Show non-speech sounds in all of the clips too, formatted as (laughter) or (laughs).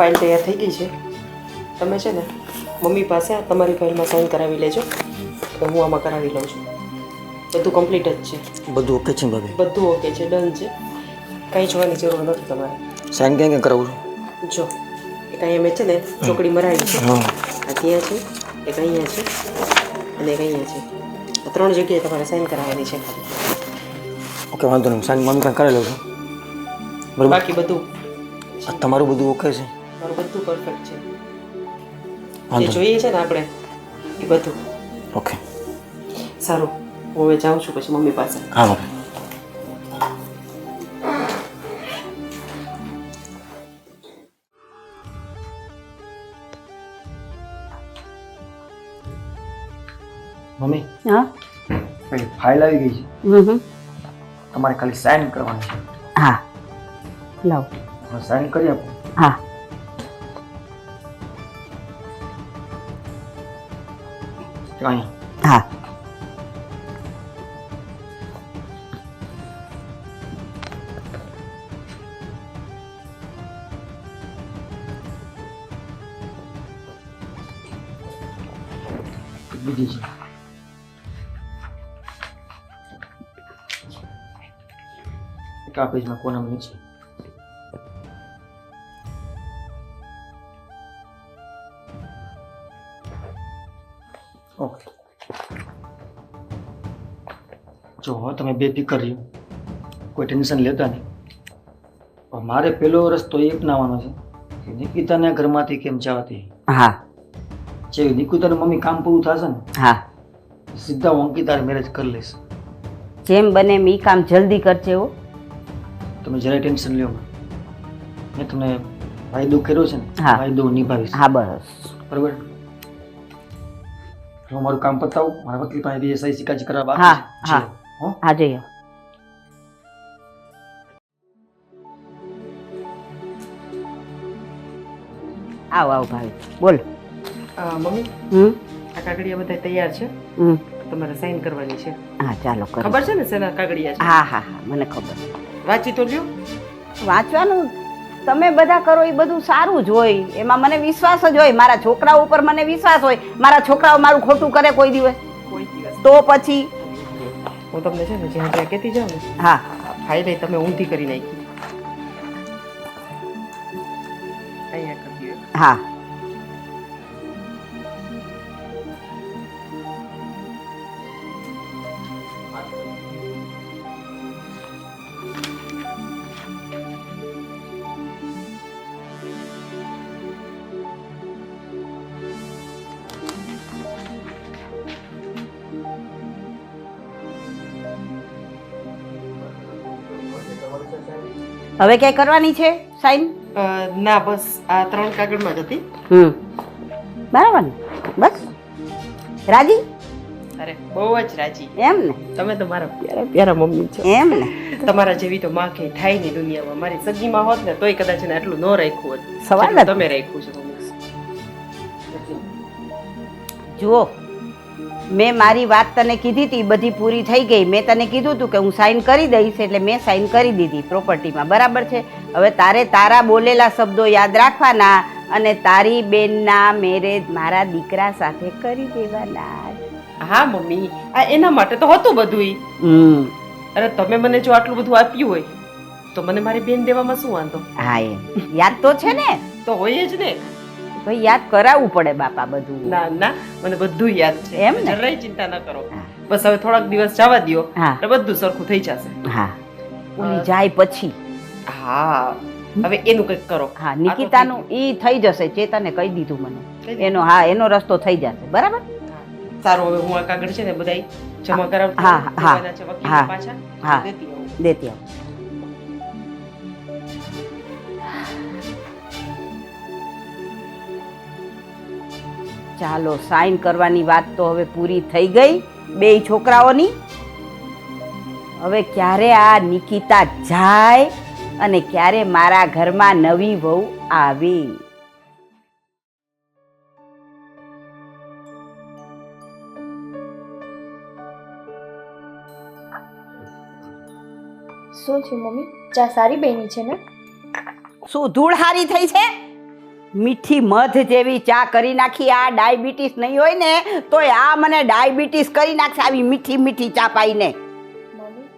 File તૈયાર થઈ ગઈ છે. તમે છે ને મમ્મી પાસે આ તમારી ફાઇલમાં સાઇન કરાવી લેજો. તો હું આમાં કરાવી લઉં છું. બધું કમ્પ્લીટ જ છે. બધું ઓકે છે બધું ભાભી? બધું ઓકે છે ડન છે. કાંઈ જોવાની જરૂર નથી તમારે. સાઇન ક્યાં ક્યાં કરાવું જો એક અહીંયા મેં છે ને ચોકડી મરાવી છે. આ ત્યાં છે એક અહીંયા છે અને એક અહીંયા છે. આ ત્રણ જગ્યાએ તમારે સાઇન કરાવવાની છે. ઓકે વાંધો નહીં. સાઇન મમ્મી કાંઈ કરાવી લઉં છું. બરાબર? બાકી બધું તમારું બધું ઓકે છે. મારું બધું પરફેક્ટ છે. જે જોઈએ છે ને આપણે એ બધું. ઓકે. સારું હું હવે જાઉં છું પછી મમ્મી પાસે. હા મમ્મી? હા? પેલી ફાઇલ આવી ગઈ છે. તમારે ખાલી સાઇન કરવાની છે. હા. લાવ. સાઇન સાઈન કરી આપો. હા. તો અહીંયા હા બીજી છે એક આ પેજમાં કોનામાં નીચે હવે તમે બેફિકર રહ્યો કોઈ ટેન્શન લેતા નહીં. મારે પેલો રસ્તો એ અપનાવવાનો છે કે નિકિતાને ઘરમાંથી કેમ જવાતી હા. જે નિકિતાને મમ્મી કામ પૂરું થશે ને હા. સીધા હું અંકિતાને મેરેજ કરી લઈશ. જેમ બને એમ એ કામ જલ્દી કરજે હો. તમે જરાય ટેન્શન લ્યો માં. તમને વાયદો કર્યો છે ને હા. વાયદો નિભાવીશ. હા બસ. બરોબર? હું મારું કામ પતાવું મારા વકીલ પાસે બીજે સહી સિક્કા કરવા બાકી હા. છે. હો જઈએ આવ આવ ભાઈ બોલ મમ્મી હમ આ કાગળિયા બધા તૈયાર છે હમ તમારે સાઈન કરવાની છે હા ચાલો કરો ખબર છે ને સેના કાગળિયા છે હા હા હા મને ખબર વાંચી તો લ્યો વાંચવાનું તમે બધા કરો એ બધું સારું જ હોય એમાં મને વિશ્વાસ જ હોય મારા છોકરાઓ ઉપર મને વિશ્વાસ હોય મારા છોકરાઓ મારું ખોટું કરે કોઈ દિવસ તો પછી હું તમને છે ને જ્યાં જ્યાં કહેતી જાઉં ને હા. ફાઈ લઈ તમે ઊંધી કરી નાખી. અહીંયા કરી દો હા. હવે ક્યાંય કરવાની છે સાઈન? ના બસ આ ત્રણ કાગળમાં જ હતી. હમ. બરાબર ને? બસ. રાજી? અરે બહુ જ રાજી. એમ ને? તમે તો મારા પ્યારા પ્યારા મમ્મી છો. એમ ને? તમારા જેવી તો માં કે થાય નહીં દુનિયામાં. મારી સગીમાં હોત ને તોય કદાચ એને આટલું ન રાખ્યું હોત. સવાલ તમે રાખ્યું છે મમ્મી. જુઓ. મેં મારી વાત તને કીધી હતી બધી પૂરી થઈ ગઈ. મેં તને કીધું હતું કે હું સાઈન કરી દઈશ એટલે મેં સાઈન કરી દીધી પ્રોપર્ટીમાં બરાબર છે? હવે તારે તારા બોલેલા શબ્દો યાદ રાખવાના અને તારી બેનના મેરેજ મારા દીકરા સાથે કરી દેવાના. હા મમ્મી. આ એના માટે તો હતું બધુંય. હમ. અરે તમે મને જો આટલું બધું આપ્યું હોય તો મને મારી બેન દેવામાં શું વાંધો? હા એ. યાદ તો છે ને? તો હોય જ ને. ભાઈ યાદ કરાવવું પડે બાપા બધું. ના ના મને બધું યાદ છે. એમ ને? જરાય ચિંતા ન કરો. બસ હવે થોડાક દિવસ જવા દ્યો હા. એટલે બધું સરખું થઈ જશે. હા. ઓલી જાય પછી. હા. હવે એનું કંઈક કરો. હા નિકિતાનું ઈ થઈ જશે ચેતને કહી દીધું મને. એનો હા એનો રસ્તો થઈ જશે. બરાબર? સારું હવે હું આ કાગળ છે ને બધાય જમા કરાવતી હા. હા, હા, હા. દેતી આવું. દેતી આવું ચાલો સાઈન કરવાની વાત તો હવે પૂરી થઈ ગઈ બે છોકરાઓની. હવે ક્યારે આ નિકિતા જાય અને ક્યારે મારા ઘરમાં નવી વહુ આવે? શું થયું મમ્મી? ચા સારી બની છે ને? શું ધૂળ હારી થઈ છે? મીઠી મધ જેવી ચા કરી નાખી. આ ડાયાબિટીસ નહીં હોય ને તોય આ મને ડાયાબિટીસ કરી નાખશે આવી મીઠી મીઠી ચા પાઈને. મમ્મી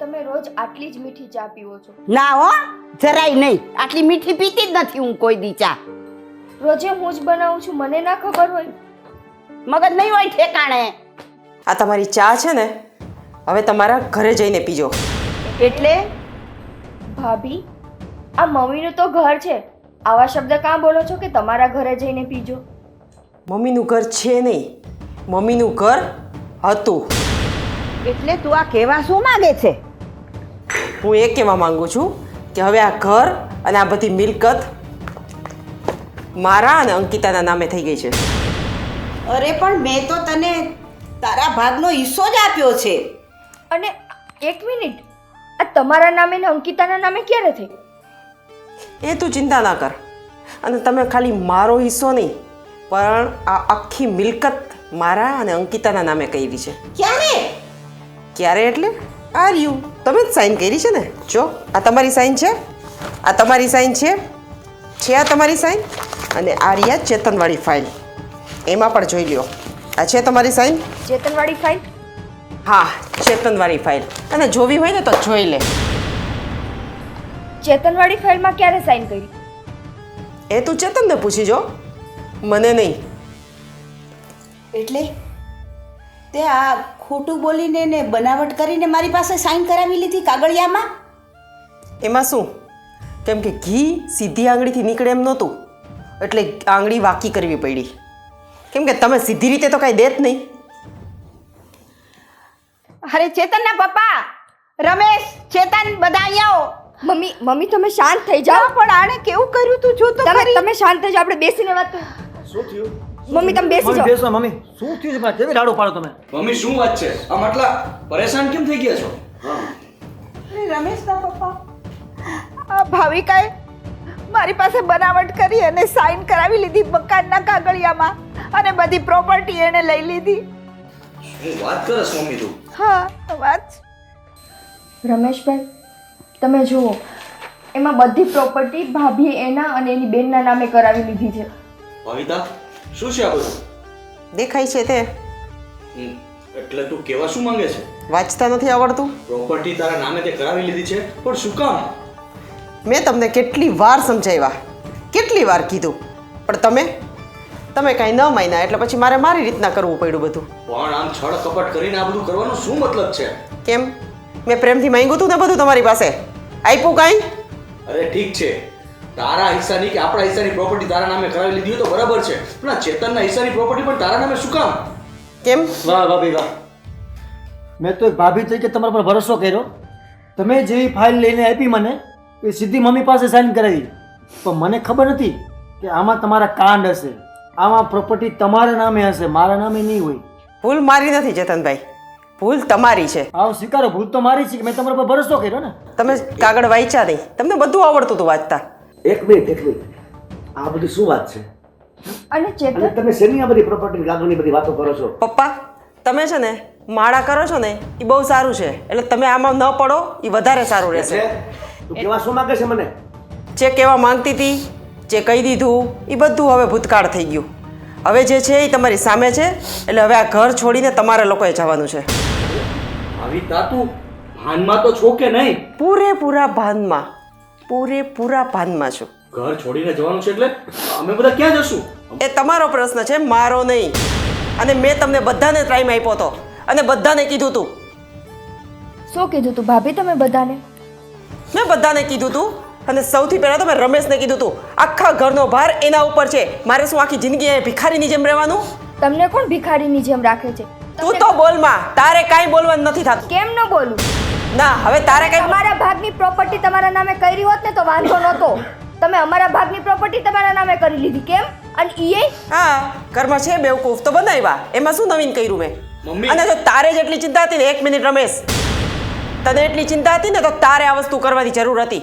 તમે રોજ આટલી જ મીઠી ચા પીવો છો. ના હો જરાય નહીં. આટલી મીઠી પીતી જ નથી હું કોઈ દી ચા. રોજે હું જ બનાવું છું મને ના ખબર હોય. મગજ નહીં હોય ઠેકાણે. આ તમારી ચા છે ને હવે તમારા ઘરે જઈને પીજો. એટલે? ભાભી આ મમ્મીનું તો ઘર છે. આવા શબ્દ કાં બોલો છો કે તમારા ઘરે જઈને પીજો? મમ્મીનું ઘર છે નહીં. મમ્મીનું ઘર હતું. એટલે તું આ કહેવા શું માંગે છે? હું એ કહેવા માંગુ છું કે હવે આ ઘર અને આ બધી મિલકત મારા અને અંકિતાના નામે થઈ ગઈ છે. અરે પણ મેં તો તને તારા ભાગનો હિસ્સો જ આપ્યો છે. અને એક મિનિટ. આ તમારા નામે ને અંકિતાના નામે ક્યારે થઈ? એ તું ચિંતા ના કર. અને તમે ખાલી મારો હિસ્સો નહીં પણ આ આખી મિલકત મારા અને અંકિતાના નામે કરી છે. ક્યારે? ક્યારે એટલે? આર યુ તમે જ સાઈન કરી છે ને? જો આ તમારી સાઈન છે. આ તમારી સાઈન છે. છે આ તમારી સાઈન અને આ રહ્યા ચેતનવાળી ફાઇલ એમાં પણ જોઈ લ્યો. આ છે તમારી સાઈન ચેતનવાળી ફાઇલ હા ચેતનવાળી ફાઇલ અને જોવી હોય ને તો જોઈ લે. ચેતનવાળી ફાઇલમાં ક્યારે સાઇન કરી? એ તું ચેતનને પૂછી જો. મને નહીં. એટલે તે આ ખોટું બોલીને ને બનાવટ કરીને મારી પાસે સાઈન કરાવી લીધી કાગળિયામાં? એમાં શું? કેમ કે ઘી સીધી આંગળીથી નીકળે એમ નહોતું. એટલે આંગળી વાકી કરવી પડી. કેમ કે તમે સીધી રીતે તો કાંઈ દેત નહીં. અરે ચેતનના પપ્પા રમેશ ચેતન બધા અહીંયા આવો. મમ્મી મમ્મી તમે શાંત થઈ જાઓ. પણ આણે કેવું કર્યું તું? જો તો તમે તમે શાંત થઈ જાઓ આપણે બેસીને વાત કરીએ. શું થયું? મમ્મી તમે બેસી જાઓ. બેસો મમ્મી. શું થયું છે? મારે કેવી રાડો પાડો તમે? મમ્મી શું વાત છે? આમ આટલા પરેશાન કેમ થઈ ગયા છો? અરે રમેશના પપ્પા. આ ભાવિકાએ મારી પાસે બનાવટ કરી અને સાઈન કરાવી લીધી મકાનના કાગળિયામાં અને બધી પ્રોપર્ટી એણે લઈ લીધી. શું વાત કરે સ્વામી તું? હા વાત. રમેશભાઈ તમે જુઓ એમાં બધી પ્રોપર્ટી ભાભીએ એના અને એની બેનના નામે કરાવી લીધી છે. ભવિતા શું છે આ બધું? દેખાય છે તે. હમ, એટલે તું કેવા શું માંગે છે? વાંચતા નથી આવડતું. પ્રોપર્ટી તારા નામે તે કરાવી લીધી છે પણ શું કામ? મેં તમને કેટલી વાર સમજાવ્યા. કેટલી વાર કીધું. પણ તમે તમે કાંઈ ન માન્યા એટલે પછી મારે મારી રીતના કરવું પડ્યું બધું. પણ આમ છળ કપટ કરીને આ બધું કરવાનો શું મતલબ છે? કેમ? મેં પ્રેમથી માંગ્યું હતું ને બધું તમારી પાસે? આપ્યું કાંઈ? અરે ઠીક છે. તારા હિસ્સાની કે આપણા હિસ્સાની પ્રોપર્ટી તારા નામે કરાવી લીધી હોય તો બરાબર છે. પણ આ ચેતનના હિસ્સાની પ્રોપર્ટી પણ તારા નામે શું કામ? કેમ? વાહ ભાભી વાહ. મેં તો એક ભાભી તરીકે તમારા પર ભરોસો કર્યો. તમે જેવી ફાઇલ લઈને આપી મને એ સીધી મમ્મી પાસે સાઇન કરાવી. પણ મને ખબર નથી કે આમાં તમારા કાંડ હશે. આમાં પ્રોપર્ટી તમારા નામે હશે મારા નામે નહીં હોય. ભૂલ મારી નથી ચેતનભાઈ. ભૂલ તમારી છે. આવો સ્વીકારો ભૂલ તો મારી છે કે મેં તમારા પર ભરોસો કર્યો ને? તમે કાગળ વાંચ્યા નહીં. તમને બધું આવડતું હતું વાંચતા. એક મિનિટ એક મિનિટ આ બધી શું વાત છે? અને ચેતન? તમે શેની આ બધી પ્રોપર્ટી કાગળની બધી વાતો કરો છો? પપ્પા તમે છે ને માળા કરો છો ને એ બહુ સારું છે. એટલે તમે આમાં ન પડો એ વધારે સારું રહેશે. તું કેવા શું માંગે છે મને? જે કહેવા માંગતી હતી જે કહી દીધું એ બધું હવે ભૂતકાળ થઈ ગયું. હવે જે છે એ તમારી સામે છે એટલે હવે આ ઘર છોડીને તમારે લોકોએ જવાનું છે. ભવિતા તાતું ભાનમાં તો છો કે નહીં? પૂરેપૂરા ભાનમાં પૂરેપૂરા ભાનમાં છું. ઘર છોડીને જવાનું છે એટલે અમે બધા ક્યાં જશું? એ તમારો પ્રશ્ન છે મારો નહીં. અને મેં તમને બધાને ટાઈમ આપ્યો હતો. અને બધાને કીધું તું. શું કીધું તું ભાભી તમે બધાને? મેં બધાને કીધું તું. અને સૌથી પહેલાં તો મેં રમેશને કીધું તું આખા ઘરનો ભાર એના ઉપર છે. મારે શું આખી જિંદગી ભિખારીની જેમ રહેવાનું? તમને કોણ ભિખારીની જેમ રાખે છે? તું તો બોલમાં. તારે કાંઈ બોલવાનું નથી થતું. કેમ ન બોલું? ના હવે તારે કાંઈ તમારા ભાગની પ્રોપર્ટી તમારા નામે કરી હોત ને તો વાંધો નહોતો. તમે અમારા ભાગની પ્રોપર્ટી તમારા નામે કરી લીધી. કેમ? અને ઈએ હા ઘરમાં છે બેવકૂફ તો બનાવ્યા. એમાં શું નવીન કર્યું મેં? મમ્મી. અને જો તારે જેટલી ચિંતા હતી ને એક મિનિટ રમેશ. તને એટલી ચિંતા હતી ને તો તારે આ વસ્તુ કરવાની જરૂર હતી.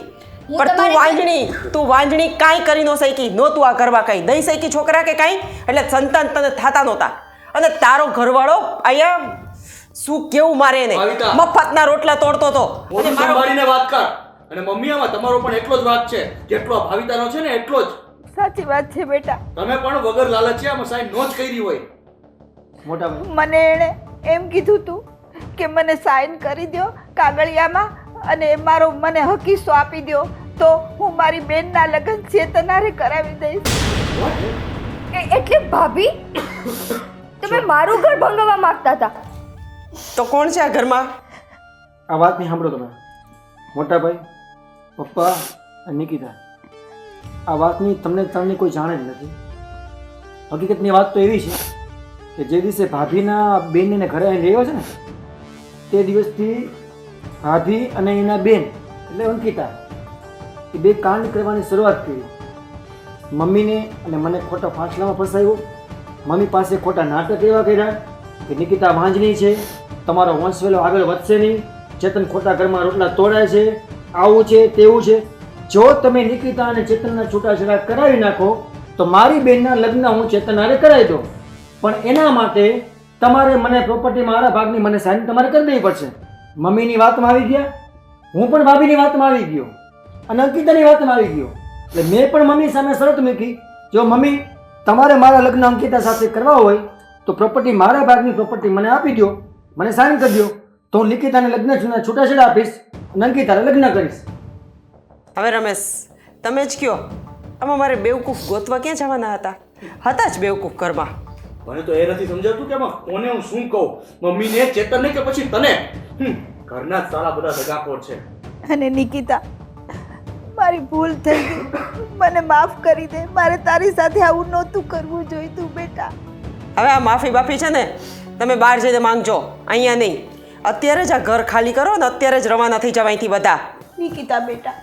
પણ તું વાંજણી તું વાંજણી કાંઈ કરી ન શકી. નહોતું આ કરવા કાંઈ. દઈ શકી છોકરા કે કાંઈ? એટલે સંતાન તને થતા નહોતા. અને તારો ઘરવાળો અહીંયા શું કેવું મારે એને? ભાવિકા. મફતના રોટલા તોડતો હતો. અને મોઢું મારો સંભાળીને વાત કર. અને મમ્મી આમાં તમારો પણ એટલો જ વાત છે. જેટલો આ ભાવિતાનો છે ને એટલો જ. સાચી વાત છે બેટા. તમે પણ વગર લાલચે આમાં સાહેબ નો જ કરી હોય. મોટા ભાઈ. મને એણે એમ કીધું તું કે મને સાઈન કરી દો કાગળિયામાં અને મારો મને હકીસો આપી દો તો હું મારી બેનના લગ્ન ચેતનારે કરાવી દઈશ. એ- એટલે ભાભી તમે મારું ઘર ભંગાવવા માંગતા હતા. તો કોણ છે આ ઘરમાં? આ વાત નહીં સાંભળો તમે. મોટા ભાઈ પપ્પા અને નિકિતા. આ વાતની તમને ત્રણની કોઈ જાણે જ નથી. હકીકતની વાત તો એવી છે કે જે દિવસે ભાભીના બેનને ઘરે અહીં રહ્યો છે ને તે દિવસથી ભાભી અને એના બેન એટલે અંકિતા એ બે કાંડ કરવાની શરૂઆત કરી. મમ્મીને અને મને ખોટા ફાંસલામાં ફસાયો. મમ્મી પાસે ખોટા નાટક એવા કર્યા કે નિકિતા વાંજની છે, તમારો વંશવેલો આગળ વધશે નહીં, ચેતન ખોટા ઘરમાં રોટલા તોડાય છે, આવું છે, તેવું છે. જો તમે નિકિતા અને ચેતનના છૂટાછેડા કરાવી નાખો, તો મારી બેનના લગ્ન હું ચેતન હારે કરાવી દઉં. પણ એના માટે તમારે મને પ્રોપર્ટી મારા ભાગની મને સાઈન તમારે કરી દેવી પડશે. મમ્મીની વાતમાં આવી ગયા? હું પણ ભાભીની વાતમાં આવી ગયો. અને અંકિતાની વાતમાં આવી ગયો. એટલે મેં પણ મમ્મી સામે શરત મૂકી. જો મમ્મી તમારે મારા લગ્ન અંકિતા સાથે કરવા હોય તો પ્રોપર્ટી મારા ભાગની પ્રોપર્ટી મને આપી દો મને સાઈન કરી દો તો હું નિકિતાને લગ્ન છૂટા છૂટાછેડા આપીશ અને અંકિતાને લગ્ન કરીશ. હવે રમેશ તમે જ કયો. આમાં મારે બેવકૂફ ગોતવા ક્યાં જવાના હતા? હતા જ બેવકૂફ ઘરમાં. મને તો એ નથી સમજાતું કે આમાં કોને હું શું કહું? મમ્મીને ચેતનને કે પછી તને? ઘરના જ સારા બધા સગાખોર છે? અને નિકિતા મારી ભૂલ થઈ ગઈ. મને માફ કરી દે. મારે તારી સાથે આવું નહોતું કરવું જોઈતું બેટા. હવે આ માફી બાફી છે ને તમે બહાર જઈને માંગજો. અહીંયા નહીં. અત્યારે જ આ ઘર ખાલી કરો ને અત્યારે જ રવાના થઈ જાવ અહીંથી બધા. નિકિતા બેટા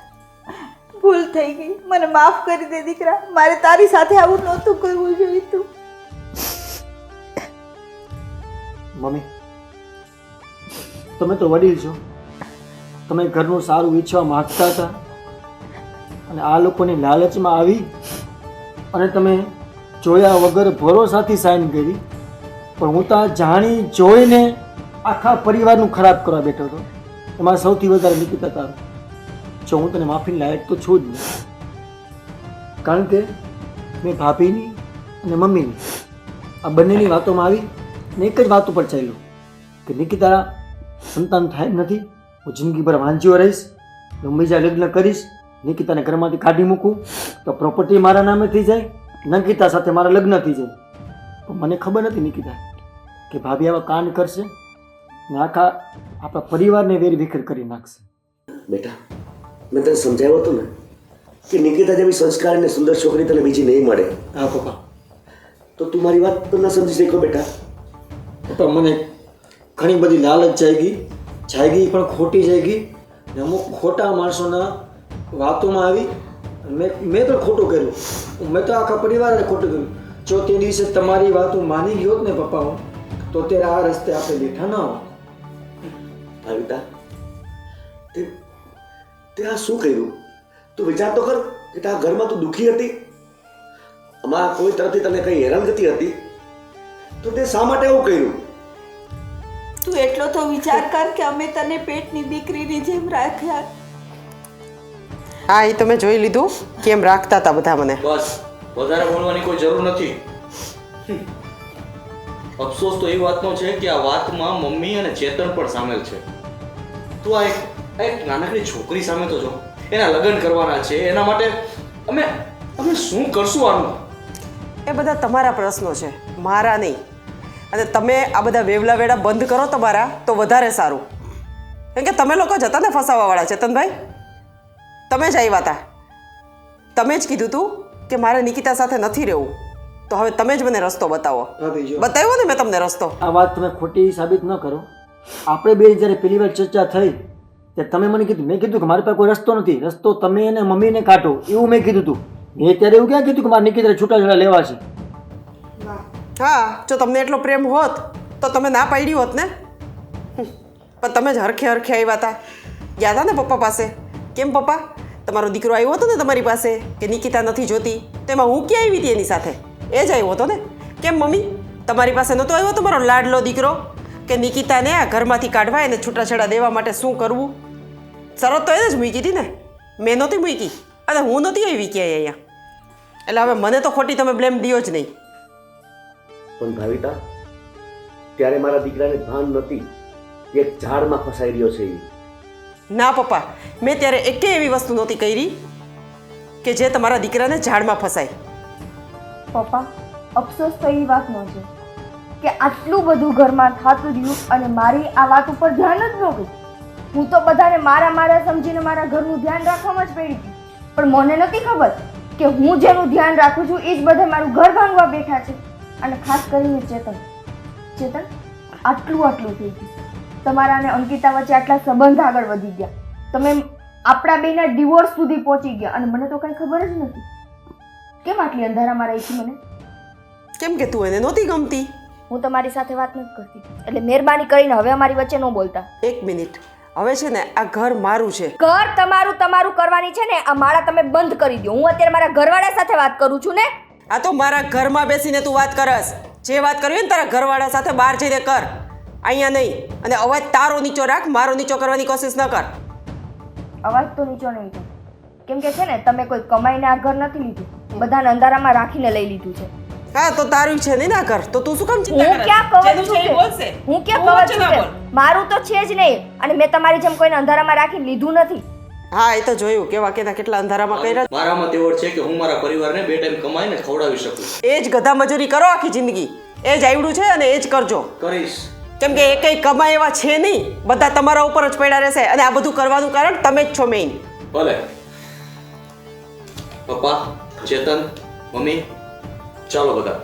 ભૂલ થઈ ગઈ. મને માફ કરી દે દીકરા. મારે તારી સાથે આવું નહોતું કરવું જોઈતું. મમ્મી તમે તો વડીલ છો. તમે ઘરનું સારું ઈચ્છવા માગતા હતા. અને આ લોકોની લાલચમાં આવી અને તમે જોયા વગર ભરોસાથી સાઈન કરી. પણ હું તો જાણી જોઈને આખા પરિવારનું ખરાબ કરવા બેઠો હતો. એમાં સૌથી વધારે નિકિતા તારું. જો હું તને માફી લાયક તો છું જ નહીં કારણ કે મેં ભાભીની અને મમ્મીની આ બંનેની વાતોમાં આવી ને એક જ વાત ઉપર ચાલ્યું કે નિકિતા, સંતાન થાય નથી. હું જિંદગીભર વાંચ્યો રહીશ. હું બીજા લગ્ન કરીશ. નિકિતાને ઘરમાંથી કાઢી મૂકું તો પ્રોપર્ટી મારા નામે થઈ જાય નિકિતા સાથે મારા લગ્ન થઈ જાય. પણ મને ખબર નથી નિકિતા કે ભાભી આવા કાંડ કરશે ને આખા આપણા પરિવારને વેરવિખેર કરી નાખશે. બેટા મેં તને સમજાવ્યો હતો ને કે નિકિતા જેવી સંસ્કાર અને સુંદર છોકરી તને બીજી નહીં મળે. હા પપ્પા. તો તું મારી વાત તો ન સમજી શક્યો બેટા. પપ્પા મને ઘણી બધી લાલચ જાગી ગઈ પણ ખોટી જાગી ને અમુક ખોટા માણસોના વાતોમાં આવી મેં મેં તો ખોટું કર્યું. મેં તો આખા પરિવારને ખોટું કર્યું. જો તે દિવસે તમારી વાત હું માની ગયો ને પપ્પા હું તો ત્યારે આ રસ્તે આપણે બેઠા ના હો ભાવિતા તે તે આ શું કર્યું? તું વિચાર તો કર કે તારા ઘરમાં તું દુઃખી હતી? આમાં કોઈ તરફથી તને કઈ હેરાનગતિ હતી? તો તે શા માટે એવું કર્યું? તું એટલો તો વિચાર કર કે અમે તને પેટની દીકરીની જેમ રાખ્યા. હા એ તમે જોઈ લીધું. કેમ રાખતા હતા બધા મને? બસ વધારે બોલવાની કોઈ જરૂર નથી. અફસોસ તો એ વાતનો છે કે આ વાતમાં મમ્મી અને ચેતન પણ સામેલ છે. તું આ એક નાનકડી છોકરી સામે તો જો એના લગ્ન કરવાના છે. એના માટે અમે અમે શું કરશું આનું? એ બધા તમારા પ્રશ્નો છે મારા નહીં. અને તમે આ બધા વેવલા વેડા બંધ કરો તમારા તો વધારે સારું. કેમ કે તમે લોકો જ હતા ને ફસાવાવાળા ચેતનભાઈ. તમે જ આવ્યા હતા તમે જ કીધું તું કે મારે નિકિતા સાથે નથી રહેવું. તો હવે તમે જ મને રસ્તો બતાવો. બતાવ્યો ને મેં તમને રસ્તો. આ વાત તમે ખોટી સાબિત ન કરો. આપણે બે જ્યારે પહેલી વાર ચર્ચા થઈ ત્યારે તમે મને કીધું મેં કીધું કે મારી પાસે કોઈ રસ્તો નથી. રસ્તો તમે અને મમ્મીને કાઢો એવું મેં કીધું હતું મેં ત્યારે એવું ક્યાં કીધું કે મારે નિકિતા છૂટાછેડા લેવા છે? હા જો તમને એટલો પ્રેમ હોત તો તમે ના પાડી હોત ને? પણ તમે જ હરખે હરખે આવ્યા હતા ગયા હતા ને પપ્પા પાસે? કેમ પપ્પા? તમારો દીકરો આવ્યો હતો ને તમારી પાસે, કે નિકિતા નથી જોતી તેમાં હું ક્યાં આવી હતી એની સાથે? એ જ આવ્યો હતો ને? કેમ મમ્મી? તમારી પાસે નહોતો આવ્યો તમારો લાડલો દીકરો? કે નિકિતાને આ ઘરમાંથી કાઢવા એને છૂટાછેડા દેવા માટે શું કરવું? શરત તો એને જ મૂકી હતી ને. મેં નહોતી મૂકી. અને હું નહોતી આવી ક્યાંય અહીંયા. એટલે હવે મને તો ખોટી તમે બ્લેમ દિયો જ નહીં. પણ ભાવિતા, ત્યારે મારા દીકરાને ભાન નથી એક ઝાડમાં ફસાઈ રહ્યો છે એ. ના, પપ્પા. મેં ત્યારે એકે એવી વસ્તુ નહોતી કરી કે જે તમારા દીકરાને ઝાડમાં ફસાય. પપ્પા, અફસોસ તો એ વાતનો છે કે આટલું બધું ઘરમાં થતું રહ્યું અને મારી આ વાત ઉપર ધ્યાન જ ન ગયું હું તો બધાને મારા મારા સમજીને મારા ઘરનું ધ્યાન રાખવામાં જ પડી હતી. પણ મને નથી ખબર કે હું જેનું ધ્યાન રાખું છું એ જ બધા મારું ઘર ભાંગવા બેઠા છે. અને ખાસ કરીને ચેતન. ચેતન, આટલું આટલું થઈ ગયું. તમારા અને અંકિતા વચ્ચે આટલા સંબંધ આગળ વધી ગયા. તમે આપણા બેના ડિવોર્સ સુધી પહોંચી ગયા અને મને તો કંઈ ખબર જ નથી. કેમ આટલી અંધારામાં રહી છે મને? કેમ કે તું એને નહોતી ગમતી? હું તમારી સાથે વાત નથી કરતી. એટલે મહેરબાની કરીને હવે અમારી વચ્ચે ન બોલતા. એક મિનિટ. હવે છે ને આ ઘર મારું છે. ઘર તમારું તમારું કરવાની છે ને આ માળા તમે બંધ કરી દો. હું અત્યારે મારા ઘરવાળા સાથે વાત કરું છું ને. આ તો મારા ઘરમાં બેસીને તું વાત કરસ. જે વાત કરવી ને તારા ઘરવાળા સાથે બહાર જઈને કર. અહીંયા નહીં. અને અવાજ તારો નીચો રાખ મારો નીચો કરવાની કોશિશ ન કર. અવાજ તો નીચો નહીં કેમ કે છે ને તમે કોઈ કમાઈને આ ઘર નથી લીધું. બધાને અંધારામાં રાખીને લઈ લીધું છે. હા તો તારું છે ને ના કર તો તું શું કામ ચિંતા હું ક્યાં કવર છું હું ક્યાં કવર છું. મારું તો છે જ નહીં. અને મેં તમારી જેમ કોઈને અંધારામાં રાખીને લીધું નથી. હા એ તો જોયું. કેવા કેના કેટલા અંધારામાં કર્યા. મારામાં તેવડ છે કે હું મારા પરિવારને બે ટાઈમ કમાઈને ખવડાવી શકું એ જ ગધા મજૂરી કરો આખી જિંદગી. એ જ આવડું છે અને એ જ કરજો. કરીશ. કેમ કે એ કંઈ કમાય એવા છે નહીં. બધા તમારા ઉપર જ પડ્યા રહેશે અને આ બધું કરવાનું કારણ તમે જ છો મેઇન ભલે. પપ્પા, ચેતન, મમ્મી, ચાલો બધા.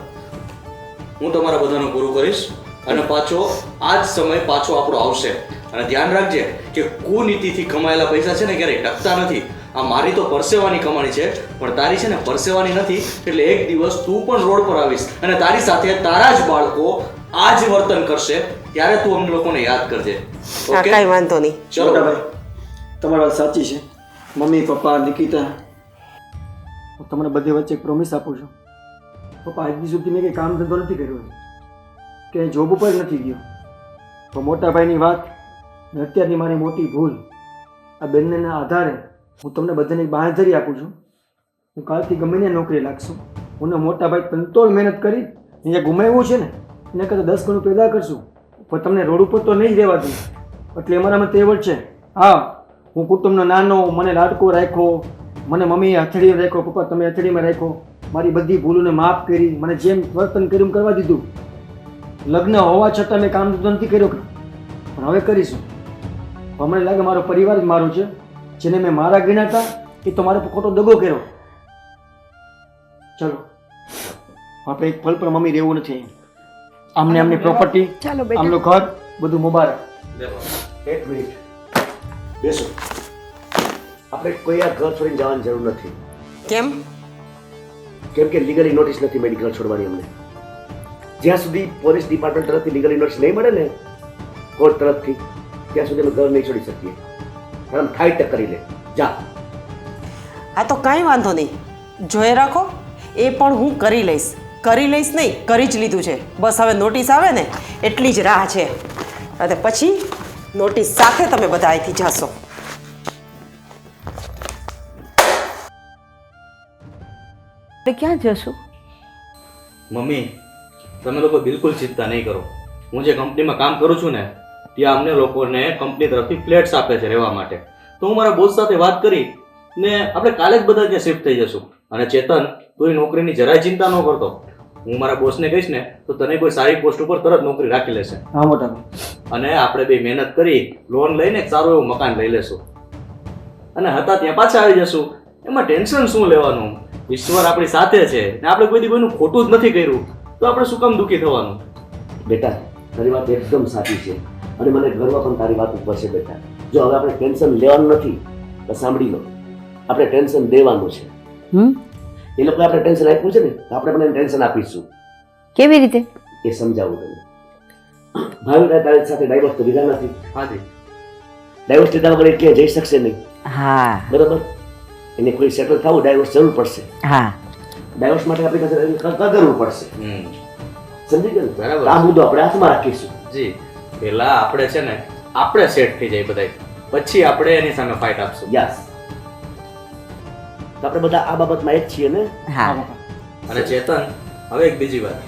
હું તમારા બધાનું પૂરું કરીશ અને પાછો આ જ સમય પાછો આપણો આવશે. અને ધ્યાન રાખજે કે કુનીતિથી કમાયેલા પૈસા છે ને ક્યારેય ટકતા નથી. આ મારી તો પરસેવાની કમાણી છે, પણ તારી છે ને પરસેવાની નથી, એટલે એક દિવસ તું પણ રોડ પર આવીશ. અને તારી સાથે તારા જ બાળકો આ જ વર્તન કરશે. ત્યારે તું અમને લોકોને યાદ કરજે. હા ઓકે કાંઈ વાંધો નહીં. ચલો. મોટા ભાઈ તમારી વાત સાચી છે. મમ્મી પપ્પા નિકિતા હું તમને બધી વચ્ચે એક પ્રોમિસ આપું છું. પપ્પા આજ દી સુધી મેં કંઈ કામ ધંધો નથી કર્યો કે જોબ ઉપર નથી ગયો. તો મોટા ભાઈની વાત ને અત્યારની મારી મોટી ભૂલ આ બંનેના આધારે હું તમને બધાને એક બાંહેધરી આપું છું. હું કાલથી ગમે ત્યાં નોકરી લાગશું. હું ને મોટા ભાઈ તંતોડ મહેનત કરી અહીંયા ગુમાવ્યું છે ને એને કરતાં દસ ગણું પેદા કરશું. પણ તમને રોડ ઉપર તો નહીં જ રહેવા દઉં એટલે અમારામાં તેવડ છે, હા, હું કુટુંબનો નાનો, મને લાડકો રાખ્યો, મને મમ્મીએ હથેળીમાં રાખ્યો, પપ્પા તમે હથેળીમાં રાખ્યો, મારી બધી ભૂલોને માફ કરી, મને જેમ વર્તન કર્યું કરવા દીધું. લગ્ન હોવા છતાં મેં કામ ધંધો નથી કર્યો. પણ હવે કરીશું. મને લાગે મારો પરિવાર જ મારો છે, જેને મેં મારા ગણ્યા હતા, એ તો મારે ખોટો દગો કર્યો. ચલો. આપણે એક ફલ પણ મમ્મી રહેવું નથી. આમને અમની પ્રોપર્ટી ચાલો બેટા. આમનું ઘર બધું મુબારક. એક મિનિટ. બેસો. આપણે કોઈ આ ઘર છોડીને જવાની જરૂર નથી. કેમ? કેમ કે લીગલી નોટિસ નથી મળી ઘર છોડવાની અમને. જ્યાં સુધી પોલીસ ડિપાર્ટમેન્ટ તરફથી લીગલી નોટિસ નહીં મળે ને કોર્ટ તરફથી ત્યાં સુધી અમે ઘર નહીં છોડી શકીએ. પણ થાય તે કરી લે. જા. આ તો કાંઈ વાંધો નહીં. જોઈ રાખો એ પણ હું કરી લઈશ. કરી લઈશ નહીં કરી જ લીધું છે. બસ હવે નોટિસ આવે ને એટલી જ રાહ છે. અને પછી નોટિસ સાથે તમે બધા અહીંથી જશો. આપણે ક્યાં જશો? મમ્મી તમે લોકો બિલકુલ ચિંતા નહીં કરો. હું જે કંપનીમાં કામ કરું છું ને ત્યાં અમને લોકોને કંપની તરફથી ફ્લેટ્સ આપે છે રહેવા માટે. તો હું મારા બોસ સાથે વાત કરી ને આપણે કાલે જ બધા ત્યાં શિફ્ટ થઈ જશું. અને ચેતન તું એ નોકરીની જરાય ચિંતા ન કરતો. હું મારા બોસને કહીશ ને તો તને કોઈ સારી પોસ્ટ ઉપર તરત નોકરી રાખી લેશે. હા મોટા અને આપણે બે મહેનત કરી લોન લઈને સારું એવું મકાન લઈ લેશું. અને હતા ત્યાં પાછા આવી જશું. એમાં ટેન્શન શું લેવાનું? ઈશ્વર આપણી સાથે છે ને આપણે કોઈ દી કોઈનું ખોટું જ નથી કર્યું. તો આપણે શું કામ દુઃખી થવાનું? બેટા તારી વાત એકદમ સાચી છે. અને મને ગર્વ પણ તારી વાત ઉપર છે બેટા. જો હવે આપણે ટેન્શન લેવાનું નથી તો સાંભળી લો. આપણે ટેન્શન દેવાનું છે. હમ? એ લોકોએ આપણે ટેન્શન આપ્યું છે ને તો આપણે પણ એને ટેન્શન આપીશું. કેવી રીતે? એ સમજાવું તને ભાવિકા તારી સાથે ડાયવર્સ તો લીધા નથી. હાજી. ડાયવર્સ લીધા વગર એટલે જઈ શકશે નહીં. હા. બરાબર? એને કોઈ સેટલ થવું ડાયવર્સ જરૂર પડશે. હા. ડાયવર્સ માટે આપણી પાસે કરવું પડશે. સમજી ગયો બરાબર. તો આ મુદ્દો આપણે હાથમાં રાખીશું. જી. પેલા આપણે છે ને આપણે સેટ થઈ જાય બધાય. પછી આપણે એની સામે ફાઇટ આપશું. યસ તો આપણે બધા આ બાબતમાં એક જ છીએ ને હા અને ચેતન હવે એક બીજી વાત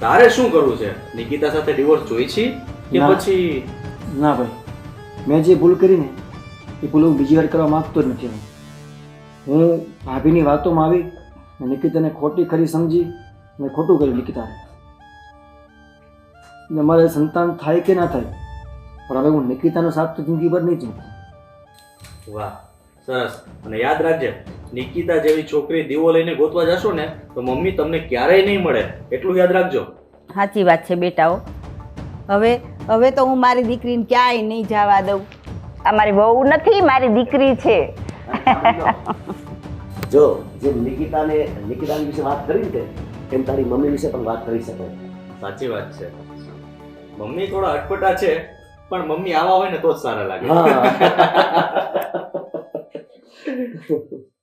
તારે શું કરવું છે નિકિતા સાથે ડિવોર્સ જોઈ છે કે પછી ના ભાઈ મેં જે ભૂલ કરી ને એ ભૂલ હું બીજી વાર કરવા માંગતો જ નથી હું હું ભાભીની વાતોમાં આવી અને નિકિતાને ખોટી ખરી સમજી અને ખોટું કર્યું નિકિતાને ને મારે સંતાન થાય કે ના થાય પણ હવે હું નિકિતાનો સાથ તો જિંદગીભર નહીં ચૂકું વાહ સરસ અને યાદ રાખજે નિકિતા જેવી છોકરી દીવો લઈને ગોતવા જશો ને તો મમ્મી તમને ક્યારેય નહીં મળે. એટલું યાદ રાખજો. સાચી વાત છે બેટાઓ હવે હવે તો હું મારી દીકરીને ક્યાંય નહીં જવા દઉં. આ મારી વહુ નથી મારી દીકરી છે. (laughs) જો જે નિકિતાને નિકિતાની વિશે વાત કરી ને એમ તારી મમ્મી વિશે પણ વાત કરી શકે સાચી વાત છે. મમ્મી થોડા અટપટા છે પણ મમ્મી આવા હોય ને તો જ સારા લાગે. હા. (laughs)